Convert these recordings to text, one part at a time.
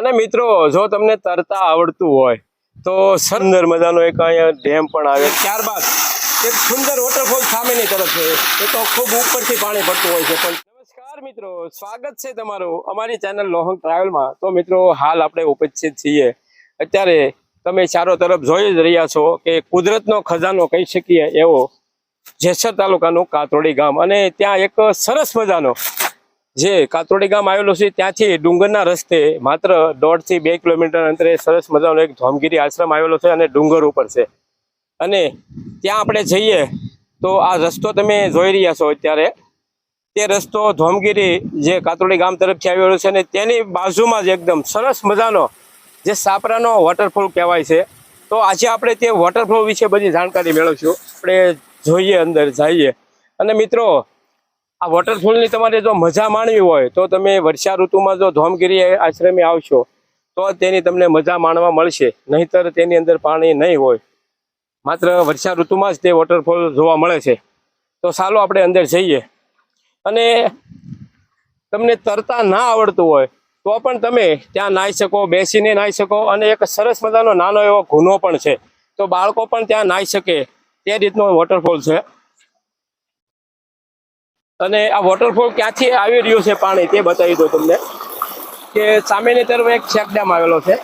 અને મિત્રો, જો તમને તરતા આવડતું હોય, તો સુંદર મજાનો એક અહીંયા ડેમ પણ આવે. ત્યારબાદ એક સુંદર વોટરફોલ સામેની તરફ છે. એ તો ખૂબ ઉપરથી પાણી પડતું હોય છે. પણ નમસ્કાર મિત્રો, સ્વાગત છે તમારું અમારી ચેનલ લોહંગ ટ્રાવેલમાં. તો મિત્રો, હાલ આપણે ઉપસ્થિત છીએ. અત્યારે તમે ચારો તરફ જોઈ જ રહ્યા છો કે કુદરતનો ખજાનો કહી શકીએ એવો જેસર તાલુકાનું કાતરોડી ગામ. અને ત્યાં એક સરસ મજાનો જે કાતરોડી ગામ આવેલું છે, ત્યાંથી ડુંગરના રસ્તે માત્ર દોઢથી બે કિલોમીટર અંતરે સરસ મજાનો એક ધોમગીરી આશ્રમ આવેલો છે અને ડુંગર ઉપર છે. અને ત્યાં આપણે જઈએ તો આ રસ્તો તમે જોઈ રહ્યા છો અત્યારે. તે રસ્તો ધોમગીરી જે કાતરોડી ગામ તરફથી આવેલો છે અને તેની બાજુમાં જ એકદમ સરસ મજાનો જે સાપરાનો વોટરફોલ કહેવાય છે. તો આજે આપણે તે વોટરફોલ વિશે બધી જાણકારી મેળવશું. આપણે જોઈએ અંદર, જઈએ. અને મિત્રો આ વોટરફોલની તમારે જો મજા માણવી હોય, તો તમે વર્ષા ઋતુમાં જો ધોમગીરી આશ્રમે આવશો, તો તેની તમને મજા માણવા મળશે. નહીતર તેની અંદર પાણી નહીં હોય. માત્ર વર્ષા ઋતુમાં જ તે વોટરફોલ જોવા મળે છે. તો ચાલો આપણે અંદર જઈએ. અને તમને તરતા ના આવડતું હોય, તો પણ તમે ત્યાં નાહી શકો, બેસીને નાહી શકો. અને એક સરસ મજાનો નાનો એવો ગુનો પણ છે. તો બાળકો પણ ત્યાં નાહી શકે તે રીતનો વોટરફોલ છે. અને આ વોટરફોલ ક્યાંથી આવી રહ્યું છે પાણી તે બતાવી દો તમને. કે સામેની તરફ એક શેકડેમ આવેલો છે.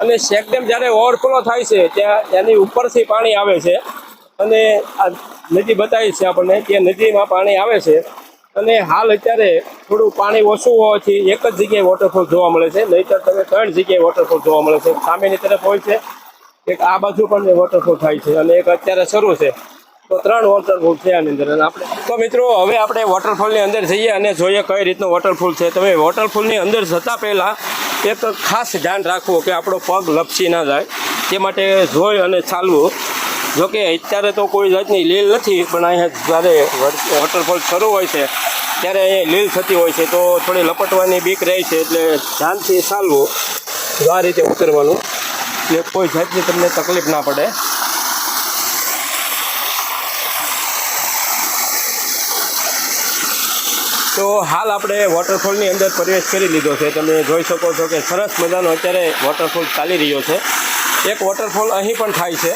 અને શેકડેમ જ્યારે ઓવરફ્લો થાય છે, ત્યાં એની ઉપરથી પાણી આવે છે. અને આ નદી બતાવી છે આપણને કે નદીમાં પાણી આવે છે. અને હાલ અત્યારે થોડું પાણી ઓછું હોવાથી એક જ જગ્યાએ વોટરફોલ જોવા મળે છે. નહીંતર તમે ત્રણ જગ્યાએ વોટરફોલ જોવા મળે છે. સામેની તરફ હોય છે. એક આ બાજુ પણ વોટરફોલ થાય છે અને એક અત્યારે શરૂ છે. તો ત્રણ વોટરફોલ છે આની અંદર. આપણે તો મિત્રો, હવે આપણે વોટરફોલની અંદર જઈએ અને જોઈએ કઈ રીતનો વોટરફોલ છે. તમે વોટરફોલની અંદર જતા પહેલાં એક ખાસ ધ્યાન રાખવું કે આપણો પગ લપસી ના જાય. તે માટે જોઈ અને ચાલવું. જોકે અત્યારે તો કોઈ જાતની લીલ નથી, પણ અહીંયા જ્યારે વોટરફોલ શરૂ હોય છે, ત્યારે અહીંયા લીલ થતી હોય છે. તો થોડી લપટવાની બીક રહે છે, એટલે ધ્યાનથી ચાલવું. આ રીતે ઉતરવાનું. એટલે કોઈ જાતની તમને તકલીફ ના પડે. તો હાલ આપણે વોટરફોલની અંદર પ્રવેશ કરી લીધો છે. તમે જોઈ શકો છો કે સરસ મજાનો અત્યારે વોટરફોલ ચાલી રહ્યો છે. એક વોટરફોલ અહીં પણ થાય છે.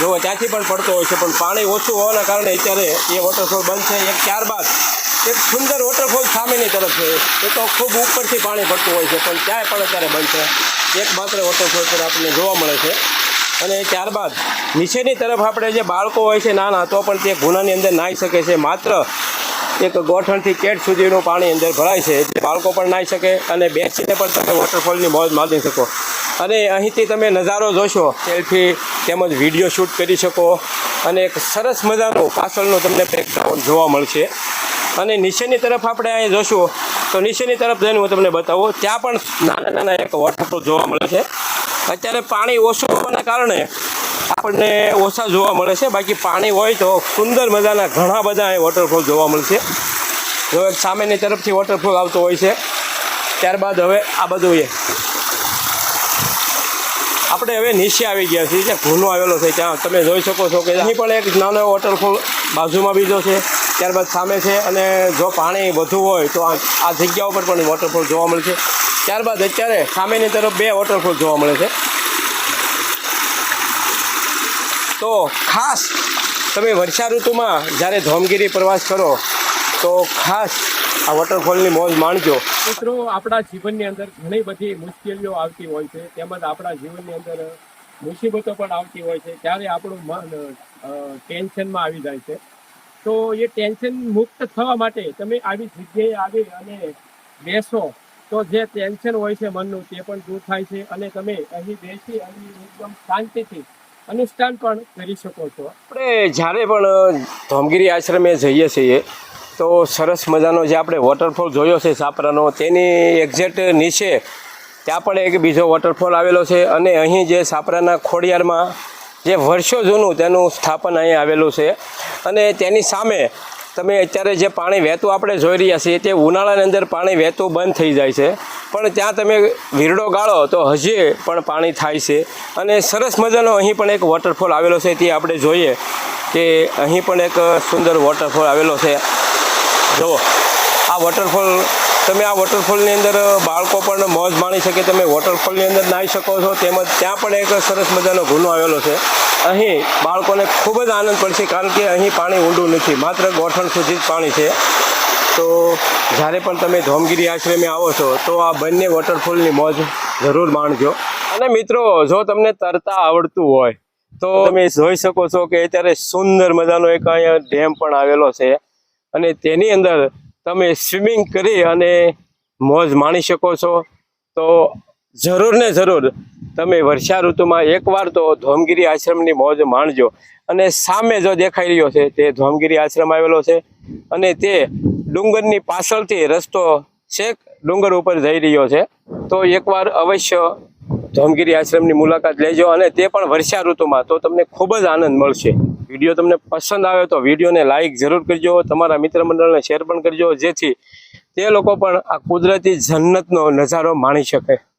જો ત્યાંથી પણ પડતો હોય છે, પણ પાણી ઓછું હોવાના કારણે અત્યારે એ વોટરફોલ બંધ છે. એક ત્યારબાદ એક સુંદર વોટરફોલ સામેની તરફ છે. એ તો ખૂબ ઉપરથી પાણી પડતું હોય છે, પણ ત્યાં પણ અત્યારે બંધ છે. એક માત્ર વોટરફોલ પર આપણને જોવા મળે છે. અને ત્યારબાદ નીચેની તરફ આપણે જે બાળકો હોય છે નાના, તો પણ તે ગુનાની અંદર નાહી શકે છે. માત્ર એક ગોઠણથી કેટ સુધીનું પાણી અંદર ભરાય છે, જે બાળકો પણ નાહી શકે અને બેસીને પણ તમે વોટરફોલની મોજ માણી શકો. અને અહીંથી તમે નજારો જોશો, સેલ્ફી તેમજ વીડિયો શૂટ કરી શકો અને એક સરસ મજાનું પાછળનું તમને બેકગ્રાઉન્ડ જોવા મળશે. અને નીચેની તરફ આપણે અહીં જોશું, તો નીચેની તરફ જઈને હું તમને બતાવું, ત્યાં પણ નાના નાના એક વોટરફોલ જોવા મળે છે. અત્યારે પાણી ઓછું હોવાના કારણે આપણને ઓછા જોવા મળે છે. બાકી પાણી હોય તો સુંદર મજાના ઘણા બધા એ વોટરફોલ જોવા મળશે. જો એક સામેની તરફથી વોટરફોલ આવતો હોય છે. ત્યારબાદ હવે આ બધું એ. આપણે હવે નીચે આવી ગયા છીએ. જ્યાં ભૂનો આવેલો છે ત્યાં. તમે જોઈ શકો છો કે અહીં પણ એક નાનો વોટરફોલ બાજુમાં બીજો છે. ત્યારબાદ સામે છે અને જો પાણી વધુ હોય તો આ જગ્યા ઉપર પણ વોટરફોલ જોવા મળે છે ત્યારબાદ અત્યારે સામેની તરફ બે વોટરફોલ જોવા મળે છે. તો ખાસ તમે વર્ષા ઋતુમાં જ્યારે ધોમગીરી પ્રવાસ કરો, તો ખાસ આ વોટરફોલની મોજ માણજો. મિત્રો, આપણા જીવનની અંદર ઘણી બધી મુશ્કેલીઓ આવતી હોય છે, તેમજ આપણા જીવનની અંદર મુસીબતો પણ આવતી હોય છે, ત્યારે આપણું મન ટેન્શનમાં આવી જાય છે. તો એ ટેન્શન મુક્ત થવા માટે તમે આવી જગ્યાએ આવી અને બેસો. તો જે ટેન્શન હોય છે મનનું, તે પણ દૂર થાય છે અને તમે અહીં બેસી અહીં એકદમ શાંતિથી અનુષ્ઠાન પણ કરી શકો છો. આપણે જ્યારે પણ ધોમગીરી આશ્રમે જઈએ છીએ, તો સરસ મજાનો જે આપણે વોટરફોલ જોયો છે સાપરાનો, તેની એક્ઝેક્ટ નીચે ત્યાં પણ એક બીજો વોટરફોલ આવેલો છે અને અહીં જે સાપરાના ખોડિયારમાં જે વર્ષો જૂનું તેનું સ્થાપન અહીં આવેલું છે. અને તેની સામે તમે અત્યારે જે પાણી વહેતું આપણે જોઈ રહ્યા છીએ, તે ઉનાળાની અંદર પાણી વહેતું બંધ થઈ જાય છે. પણ ત્યાં તમે વીરડો ગાળો તો હજી પણ પાણી થાય છે. અને સરસ મજાનો અહીં પણ એક વોટરફોલ આવેલો છે, તે આપણે જોઈએ કે અહીં પણ એક સુંદર વોટરફોલ આવેલો છે. જુઓ, આ વોટરફોલ તમે આ વોટરફોલની અંદર બાળકો પણ મોજ માણી શકે, તમે વોટરફોલની અંદર નાહી શકો છો, તેમજ ત્યાં પણ એક સરસ મજાનો ગુનો આવેલો છે. અહીં બાળકોને ખૂબ જ આનંદ પડશે, કારણ કે અહીં પાણી ઊંડું નથી. માત્ર ગોઠણ સુધી જ પાણી છે. તો જ્યારે પણ તમે ધોમગીરી આશ્રમે આવો છો, તો આ બંને વોટરફોલની મોજ જરૂર માણજો. અને મિત્રો, જો તમને તરતા આવડતું હોય, તો તમે જોઈ શકો છો કે અત્યારે સુંદર મજાનો એક અહીંયા ડેમ પણ આવેલો છે. અને તેની અંદર તમે સ્વિમિંગ કરી અને મોજ માણી શકો છો. તો જરૂર ને જરૂર તમે વર્ષા ઋતુમાં એકવાર તો ધોમગીરી આશ્રમની મોજ માણજો. અને સામે જો દેખાઈ રહ્યો છે, તે ધોમગીરી આશ્રમ આવેલો છે. અને તે ડુંગરની પાછળથી રસ્તો છેક ડુંગર ઉપર જઈ રહ્યો છે. તો એકવાર અવશ્ય ધોમગીરી આશ્રમની મુલાકાત લેજો અને તે પણ વર્ષા ઋતુમાં. તો તમને ખૂબ જ આનંદ મળશે. વીડિયો તમને પસંદ આવે તો વિડીયોને લાઇક જરૂર કરજો, તમારા મિત્ર મંડળને શેર પણ કરજો, જેથી તે લોકો પણ આ કુદરતી જન્નતનો નજારો માણી શકે.